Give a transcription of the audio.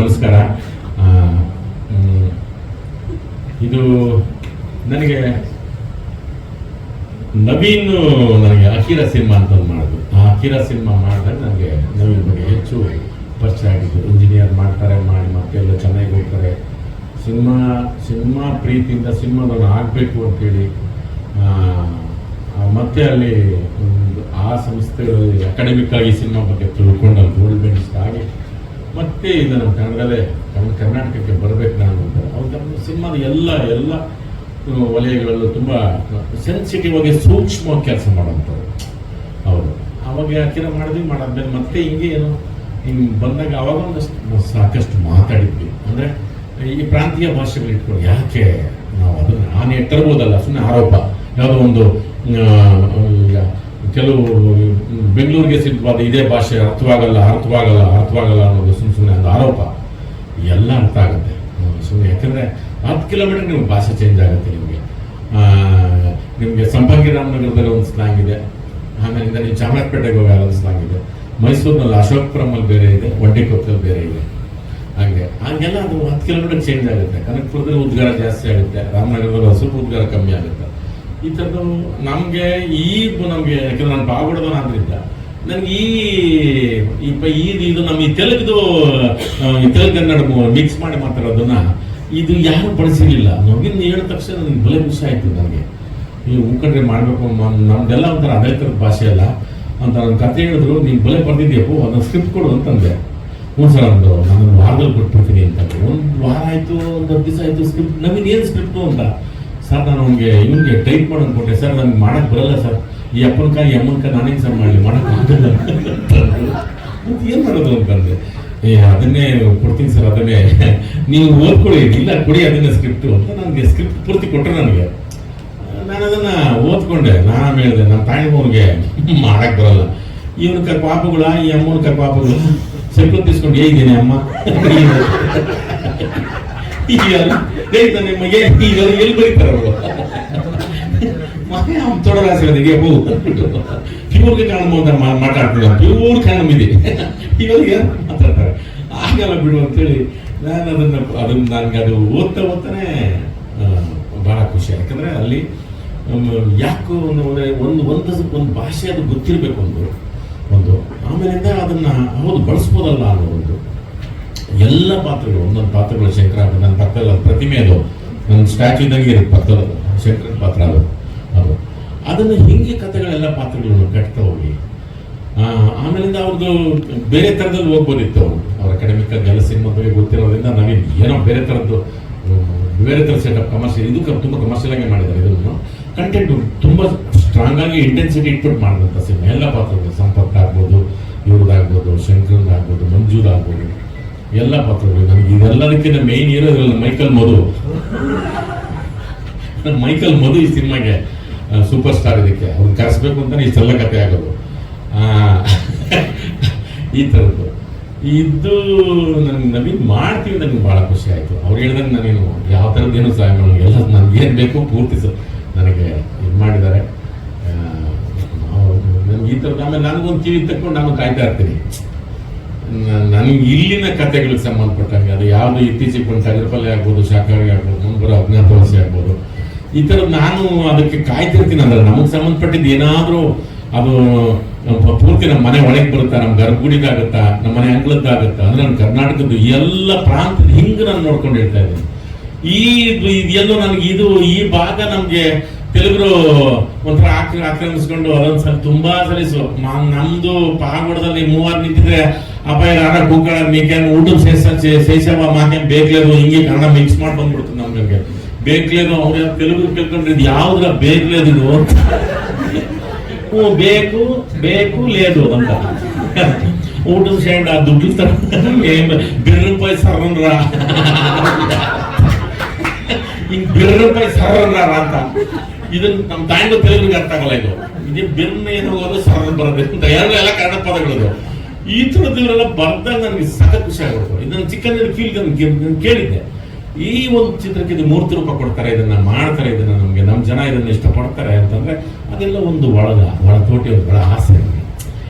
ನಮಸ್ಕಾರ. ಇದು ನನಗೆ ನವೀನ್ ನನಗೆ ಅಖಿರ ಸಿನಿಮಾ ಅಂತ ಒಂದು ಮಾಡೋದು. ಆ ಅಖಿರ ಸಿನಿಮಾ ಮಾಡಿದಾಗ ನನಗೆ ನವೀನ್ ಬಗ್ಗೆ ಹೆಚ್ಚು ಪರಿಚಯ ಆಗಿದ್ದು ಇಂಜಿನಿಯರ್ ಮಾಡ್ತಾರೆ, ಮಾಡಿ ಮತ್ತೆಲ್ಲ ಚೆನ್ನಾಗಿ ಹೋಗ್ತಾರೆ ಸಿನಿಮಾ ಸಿನಿಮಾ ಪ್ರೀತಿಯಿಂದ ಸಿನಿಮಾದವ್ರು ಆಗಬೇಕು ಅಂತೇಳಿ ಮತ್ತೆ ಅಲ್ಲಿ ಒಂದು ಆ ಸಂಸ್ಥೆಗಳಲ್ಲಿ ಅಕಾಡೆಮಿಕ್ ಆಗಿ ಸಿನಿಮಾ ಬಗ್ಗೆ ತಿಳ್ಕೊಂಡು ಅಲ್ಲಿ ಗೋಲ್ಡ್ ಮೆಡಲಿಸ್ಟ್ ಆಗಿ ಮತ್ತೆ ಇದು ನಮ್ಮ ಕನ್ನಡದಲ್ಲೇ ನಮ್ಮ ಕರ್ನಾಟಕಕ್ಕೆ ಬರಬೇಕು ನಾನು ಅಂತ. ಅವ್ರು ನಮ್ಮ ಸಿನಿಮಾದ ಎಲ್ಲ ಎಲ್ಲ ವಲಯಗಳಲ್ಲೂ ತುಂಬ ಸೆನ್ಸಿಟಿವ್ ಆಗಿ ಸೂಕ್ಷ್ಮವಾಗಿ ಕೆಲಸ ಮಾಡೋಂಥವ್ರು ಅವರು. ಅವಾಗ ಯಾಕೆ ಮಾಡಿದ್ವಿ, ಮಾಡಾದ್ಮೇಲೆ ಮತ್ತೆ ಹಿಂಗೆ ಏನು, ಹಿಂಗೆ ಬಂದಾಗ ಅವಾಗ ಒಂದಷ್ಟು ಸಾಕಷ್ಟು ಮಾತಾಡಿದ್ವಿ. ಅಂದರೆ, ಈ ಪ್ರಾಂತೀಯ ಭಾಷೆಗಳು ಇಟ್ಕೊಂಡು ಯಾಕೆ ನಾವು ಅದನ್ನು ಆನೆ ತರ್ಬೋದಲ್ಲ ಸುಮ್ಮನೆ ಆರೋಪ. ಯಾವುದೋ ಒಂದು ಕೆಲವು, ಬೆಂಗಳೂರಿಗೆ ಸಿದ್ಧವಾದ ಇದೇ ಭಾಷೆ ಅರ್ಥವಾಗಲ್ಲ ಅರ್ಥವಾಗಲ್ಲ ಅರ್ಥವಾಗಲ್ಲ ಅನ್ನೋದು ಒಂದು ಆರೋಪ. ಎಲ್ಲ ಅರ್ಥ ಆಗುತ್ತೆ. ಸುಮ್ಮನೆ ಯಾಕಂದರೆ ಹತ್ತು ಕಿಲೋಮೀಟರ್ ನಿಮ್ಗೆ ಭಾಷೆ ಚೇಂಜ್ ಆಗುತ್ತೆ ನಿಮಗೆ. ನಿಮಗೆ ಸಂಪಂಗಿ ರಾಮನಗರದಲ್ಲಿ ಒಂದು ಸ್ಲಾಂಗ್ ಇದೆ. ಆಮೇಲಿಂದ ನೀವು ಚಾಮರಾಜಪೇಟೆಗೆ ಹೋಗಿ ಒಂದು ಸ್ಲಾಂಗ್ ಇದೆ. ಮೈಸೂರಿನಲ್ಲಿ ಅಶೋಕಪುರಮಲ್ಲಿ ಬೇರೆ ಇದೆ ಒಂಟಿಕೊಪ್ಪದಲ್ಲಿ ಬೇರೆ ಇದೆ. ಹಂಗೆ, ಹಂಗೆಲ್ಲ ಅದು ಹತ್ತು ಕಿಲೋಮೀಟರ್ ಚೇಂಜ್ ಆಗುತ್ತೆ. ಕನಕಪುರದಲ್ಲಿ ಉದ್ಗಾರ ಜಾಸ್ತಿ ಆಗುತ್ತೆ, ರಾಮನಗರದಲ್ಲಿ ಸ್ವಲ್ಪ ಉದ್ಗಾರ ಕಮ್ಮಿ ಆಗುತ್ತೆ. ಈ ಥರದ್ದು ನಮಗೆ ಈ ನಮಗೆ, ಯಾಕಂದ್ರೆ ನಾನು ಬಾಗುಡದವನ ಆದ್ರಿಂದ ನನಗೆ ಈ ಈ ಇದು ನಮ್ಮ ಈ ತೆಲುಗುದು ತೆಲುಗು ಕನ್ನಡ ಮಿಕ್ಸ್ ಮಾಡಿ ಮಾತಾಡೋದನ್ನ ಇದು ಯಾರು ಬಳಸಿರ್ಲಿಲ್ಲ. ನವೀನ್ ಹೇಳಿದ ತಕ್ಷಣ ನನಗೆ ಬಲೆ ಖುಷಿ ಆಯ್ತು ನನಗೆ. ಈ ಉಂಕಂಡ್ರೆ ಮಾಡಬೇಕು ನಮ್ದೆಲ್ಲ ಒಂಥರ ಅದೇ ಥರದ ಭಾಷೆ ಅಲ್ಲ. ಅಂತ ನನ್ನ ಕತೆ ಹೇಳಿದ್ರು, ನೀನು ಬಲೆ ಬರ್ದಿದ್ಯಪ್ಪು, ಅದನ್ನ ಸ್ಕ್ರಿಪ್ಟ್ ಕೊಡು ಅಂತಂದೆ. ಹ್ಞೂ ಸರ್ ಒಂದು ನಾನು ವಾರದಲ್ಲಿ ಕೊಟ್ಬಿಡ್ತೀನಿ ಅಂತ ಒಂದು ವಾರ ಆಯಿತು, ಒಂದು ಹತ್ತು ದಿವಸ ಆಯಿತು ಸ್ಕ್ರಿಪ್ಟ್ ನವೀನ್ ಏನು ಸ್ಕ್ರಿಪ್ಟು ಅಂತ. ಸರ್, ನಾನು ಅವ್ನಿಗೆ, ಇವನಿಗೆ ಟೈಪ್ ಮಾಡೋದು ಕೊಟ್ಟೆ. ಸರ್ ನನಗೆ ಮಾಡಕ್ಕೆ ಬರಲ್ಲ ಸರ್. ಈ ಅಪ್ಪನ ಕಾಯಿ ಈ ಅಮ್ಮನ ಕಾಯಿ ನಾನೇನು ಸರ್ ಮಾಡಲಿ ಮಾಡಕ್ಕೆ ಆಗಲ್ಲ ಮತ್ತೆ ಏನು ಮಾಡೋದು ಏ, ಅದನ್ನೇ ಕೊಡ್ತೀನಿ ಸರ್, ಅದನ್ನೇ. ನೀವು ಓದ್ಕೊಳ್ಳಿ, ಇಲ್ಲ, ಕೊಡಿ ಅದನ್ನೇ ಸ್ಕ್ರಿಪ್ಟು ಅಂತ ನನಗೆ ಸ್ಕ್ರಿಪ್ಟ್ ಪೂರ್ತಿ ಕೊಟ್ಟರೆ ನನಗೆ. ನಾನು ಅದನ್ನ ಓದ್ಕೊಂಡೆ, ನಾನು ಹೇಳಿದೆ ನನ್ನ ತಾಯಿನವ್ರಿಗೆ ಮಾಡಕ್ ಬರಲ್ಲ. ಇವನ ಕರ್ ಪಾಪಗಳ, ಈ ಅಮ್ಮನ ಕರ್ ಪಾಪಗಳು? ಸೆಕ್ಲು ತಿಸ್ಕೊಂಡು ಹೇಗಿದ್ದೀನಿ ಅಮ್ಮ? ಈಗ ಎಲ್ಲಿ ಬರೀತಾರ ಮತ್ತೆ ಅವ್ನು ತೊಡರಾಸಿರೋದಿಗೆ ಹೂ ಪ್ಯೂರ್ಗೆ ಕಾಣಬೋ ಅಂತ ಮಾ- ಮಾತಾಡ್ತಿಲ್ಲ ಪ್ಯೂರ್ ಕಾಣಮಿದೆ ಇವಾಗ ಏನು ಮಾತಾಡ್ತಾರೆ? ಆಗಲ್ಲ ಬಿಡು ಅಂತೇಳಿ ನಾನು ಅದನ್ನ ಅದನ್ನ ನನಗೆ ಅದು ಓದ್ತಾ ಓದ್ತಾನೆ ಭಾಳ ಖುಷಿ. ಯಾಕಂದ್ರೆ ಅಲ್ಲಿ ಯಾಕೋ ಒಂದು ಒಂದು ಒಂದು ಒಂದು ಭಾಷೆ ಅದು ಗೊತ್ತಿರಬೇಕು ಒಂದು. ಒಂದು. ಆಮೇಲಿಂದ ಅದನ್ನ ಹೌದು ಬಳಸ್ಬೋದಲ್ಲ ಅನ್ನೋ ಒಂದು. ಎಲ್ಲ ಪಾತ್ರಗಳು, ಒಂದೊಂದು ಪಾತ್ರಗಳು ಶಂಕರ ನನ್ನ ಪಕ್ಕದಲ್ಲಿ ಪ್ರತಿಮೆ ಅದು. ನನ್ನ ಸ್ಟ್ಯಾಚು ಇದ್ದಂಗೆ ಇರುತ್ತೆ ಪಕ್ಕದಲ್ಲಿ ಶಂಕರನ ಪಾತ್ರ ಅದು. ಅದನ್ನು ಹಿಂಗೆ ಕಥೆಗಳೆಲ್ಲ ಪಾತ್ರಗಳನ್ನು ಕಟ್ತಾ ಹೋಗಿ. ಆಮೇಲಿಂದ ಅವ್ರದ್ದು ಬೇರೆ ಥರದಲ್ಲಿ ಹೋಗ್ಬೋದಿತ್ತು ಅವರು. ಅವ್ರ ಅಕಾಡೆಮಿಕ್ ಎಲ್ಲ ಸಿನಿಮಾ ಬಗ್ಗೆ ಗೊತ್ತಿರೋದ್ರಿಂದ ನವೀನ್ ಏನೋ ಬೇರೆ ಥರದ್ದು ಬೇರೆ ಥರ ಸೆಟಪ್ ಕಮರ್ಷಿಯಲ್ ಇದು ತುಂಬ ಕಮರ್ಷಿಯಲ್ ಆಗಿ ಮಾಡಿದ್ದಾರೆ ಇದನ್ನು. ಕಂಟೆಂಟ್ ತುಂಬ ಸ್ಟ್ರಾಂಗ್ ಆಗಿ ಇಂಟೆನ್ಸಿಟಿ ಇಟ್ಬಿಟ್ಟು ಮಾಡಿದಂಥ ಸಿನಿಮಾ. ಎಲ್ಲ ಪಾತ್ರಗಳು, ಸಂಪತ್ ಆಗ್ಬೋದು ಇವ್ರದ್ದಾಗ್ಬೋದು ಶಂಕರನ್ ಆಗ್ಬೋದು ಮಂಜೂರ್ ಆಗ್ಬೋದು, ಎಲ್ಲ ಪಾತ್ರಗಳು. ನನಗೆ ಇದೆಲ್ಲದಕ್ಕಿಂತ ಮೇನ್ ಹೀರೋ ಇದ್ರಲ್ಲಿ ಮೈಕಲ್ ಮಧು. ಮೈಕಲ್ ಮಧು ಈ ಸಿನಿಮಾಗೆ. ಸೂಪರ್ ಸ್ಟಾರ್ ಇದಕ್ಕೆ. ಅವ್ರನ್ನ ಕರೆಸ್ಬೇಕು ಈ ಇಷ್ಟೆಲ್ಲ ಕತೆ ಆಗೋದು. ಈ ಥರದ್ದು. ಇದು ನನ್ಗೆ ನವೀನ್ ಮಾಡ್ತೀವಿ ನನಗೆ ಭಾಳ ಖುಷಿ ಆಯಿತು. ಅವ್ರು ಹೇಳಿದಂಗೆ ನಾನೇನು ಯಾವ ಥರದ್ದು ಏನು ಸಹಾಯ ಮಾಡೋದು ಎಲ್ಲ ನನಗೆ ಏನು ಬೇಕು ಪೂರ್ತಿ ನನಗೆ ಇದು ಮಾಡಿದ್ದಾರೆ. ನನಗೆ ಈ ಥರದ್ದು ಆಮೇಲೆ ನನಗೊಂದು ಕಿವಿ ತಕ್ಕೊಂಡು ನಾನು ಕಾಯ್ತಾ ಇರ್ತೀನಿ. ನನಗೆ ಇಲ್ಲಿನ ಕತೆಗಳಿಗೆ ಸಂಬಂಧಪಟ್ಟಂಗೆ ಅದು ಯಾವುದು ಇತ್ತೀಚೆಗೆ ಬಂದು ಟಗರ್ಪಲ್ಲೆ ಆಗ್ಬೋದು ಶಾಖಾರಿ ಆಗ್ಬೋದು ಮುಂಬರೋ ಬರೋ ಅಜ್ಞಾತವಾಸಿ ಆಗ್ಬೋದು ಈ ಥರದ್ದು ನಾನು ಅದಕ್ಕೆ ಕಾಯ್ತಿರ್ತೀನಿ ಅಂದ್ರೆ ನಮಗೆ ಸಂಬಂಧಪಟ್ಟಿದ್ದು ಏನಾದರೂ ಅದು ಪೂರ್ತಿ ನಮ್ಮ ಮನೆ ಒಳಗೆ ಬರುತ್ತಾ, ನಮ್ಮ ಗರ್ಭಗುಡಿದಾಗುತ್ತಾ ನಮ್ಮ ಮನೆ ಅಂಗಳದ್ದಾಗುತ್ತಾ, ಅಂದ್ರೆ ನಮ್ಮ ಕರ್ನಾಟಕದ ಎಲ್ಲ ಪ್ರಾಂತದ ಹಿಂಗೆ ನಾನು ನೋಡ್ಕೊಂಡು ಹೇಳ್ತಾ ಇದ್ದೀನಿ. ಈ ಇದೆಲ್ಲೋ ನನಗೆ ಇದು, ಈ ಭಾಗ ನಮಗೆ ತೆಲುಗರು ಒಂಥರ ಆಕ್ರ, ಆಕ್ರಮಿಸ್ಕೊಂಡು ಅದೊಂದ್ಸಲ ತುಂಬಾ ಸರಿ ಸು- ಮ- ನಮ್ದು ಪಾಗೋಡದಲ್ಲಿ ಮೂವರು ನಿಂತಿದ್ರೆ ಅಪಾಯ ರಾಡ ಕೂಕಳ ಮೀಕ್ಯಾನ್ ಊಟ ಸೇಸ ಶೈಶವ ಮಾಕ್ಯಾನ್ ಬೇಕ್ಲೇದು ಹಿಂಗೆ ಕನ್ನಡ ಮಿಕ್ಸ್ ಮಾಡಿ ಬಂದ್ಬಿಡ್ತದೆ ನಮ್ಗೆ ಬೇಕ್ಲೇದು ಅವ್ರು ತೆಲುಗು ಕೇಳ್ಕೊಂಡ್ರೆ ಇದು ಯಾವ್ದ್ರ ಬೇಕ್ಲೇದು ಇದು? ಹ್ಞೂ, ಬೇಕು ಬೇಕು, ಲೇದು ಅಂತ. ಊಟದ ಶೇಂಡ ದುಡ್ಡು ತರ ಬಿರ್ ರೂಪಾಯಿ ಸರ್ರ ಹಿಂಗ್ ಬಿರ್ ರೂಪಾಯಿ ಸರ್ರ ಅಂತ. ಇದನ್ನ ನಮ್ಮ ತಾಯಿಗೂ ತೆಲುಗಿಗೆ ಅರ್ಥ ಆಗಲ್ಲ ಇದು. ಇದೇ ಬಿರ್ನ ಏನು ಹೋಗೋದು ಸರ್ರ ಬರೋದು ಅಂತ. ಎಲ್ಲ ಕನ್ನಡ ಪದಗಳು ಈ ಥರದ್ದು ಇವರೆಲ್ಲ ಬರ್ದಾಗ ನನಗೆ ಸಖತ್ ಖುಷಿ ಆಗ್ಬಿಡ್ತು. ಇದನ್ನ ಚಿಕ್ಕಂದಿನ ಫೀಲ್ ನಾನು ಕೇಳಿದ್ದೆ. ಈ ಒಂದು ಚಿತ್ರಕ್ಕೆ ಇದು ಮೂರ್ತಿ ರೂಪ ಕೊಡ್ತಾರೆ, ಇದನ್ನ ಮಾಡ್ತಾರೆ, ಇದನ್ನ ನಮಗೆ ನಮ್ಮ ಜನ ಇದನ್ನ ಇಷ್ಟಪಡ್ತಾರೆ ಅಂತಂದ್ರೆ ಅದೆಲ್ಲ ಒಂದು ಒಳಗ ಒಳ ತೋಟಿ ಬಹಳ ಆಸೆ.